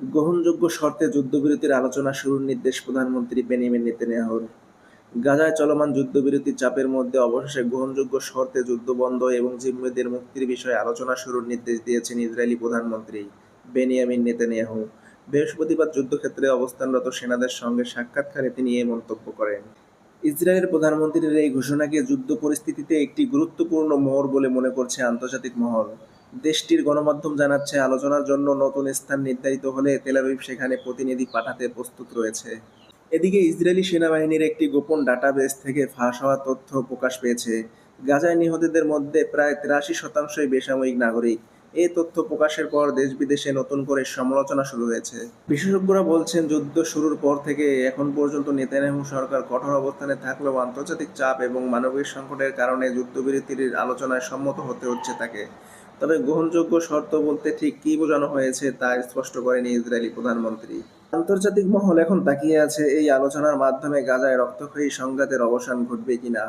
গ্রহণযোগ্য শর্তে যুদ্ধবিরতির আলোচনা শুরুর নির্দেশ প্রধানমন্ত্রী বেনিয়ামিন নেতানিয়াহুর গাজায় চলমান যুদ্ধবিরতির চাপের মধ্যে অবশেষে গ্রহণযোগ্য শর্তে যুদ্ধ বন্ধ এবং জিম্মিদের মুক্তির বিষয়ে আলোচনা শুরুর নির্দেশ দিয়েছেন ইসরায়েলি প্রধানমন্ত্রী বেনিয়ামিন নেতানিয়াহু। বৃহস্পতিবার যুদ্ধক্ষেত্রে অবস্থানরত সেনাদের সঙ্গে সাক্ষাৎকারে তিনি এ মন্তব্য করেন। ইসরায়েলের প্রধানমন্ত্রীর এই ঘোষণাকে যুদ্ধ পরিস্থিতিতে একটি গুরুত্বপূর্ণ মোড় বলে মনে করছে আন্তর্জাতিক মহল। দেশটির গণমাধ্যম জানাচ্ছে, আলোচনার জন্য নতুন স্থান নির্ধারিত হলে তেলাবিব সেখানে প্রতিনিধি পাঠাতে প্রস্তুত রয়েছে। এদিকে ইসরায়েলি সেনাবাহিনীর একটি গোপন ডাটাবেস থেকে ফাঁস হওয়া তথ্য প্রকাশ পেয়েছে। গাজায় নিহতদের মধ্যে প্রায় তিরাশি শতাংশই বেসামরিক নাগরিক। এই তথ্য প্রকাশের পর দেশ বিদেশে নতুন করে সমালোচনা শুরু হয়েছে। বিশেষজ্ঞরা বলছেন, যুদ্ধ শুরুর পর থেকে এখন পর্যন্ত নেতানিয়াহু সরকার কঠোর অবস্থানে থাকলেও আন্তর্জাতিক চাপ এবং মানবিক সংকটের কারণে যুদ্ধবিরতির আলোচনায় সম্মত হতে হচ্ছে তাকে। তবে গ্রহণযোগ্য শর্ত বলতে ঠিক কি বোঝানো হয়েছে তা স্পষ্ট করেনি ইসরায়েলি প্রধানমন্ত্রী। আন্তর্জাতিক মহল এখন তাকিয়ে আছে এই আলোচনার মাধ্যমে গাজায় রক্তক্ষয়ী সংঘাতের অবসান ঘটবে কিনা।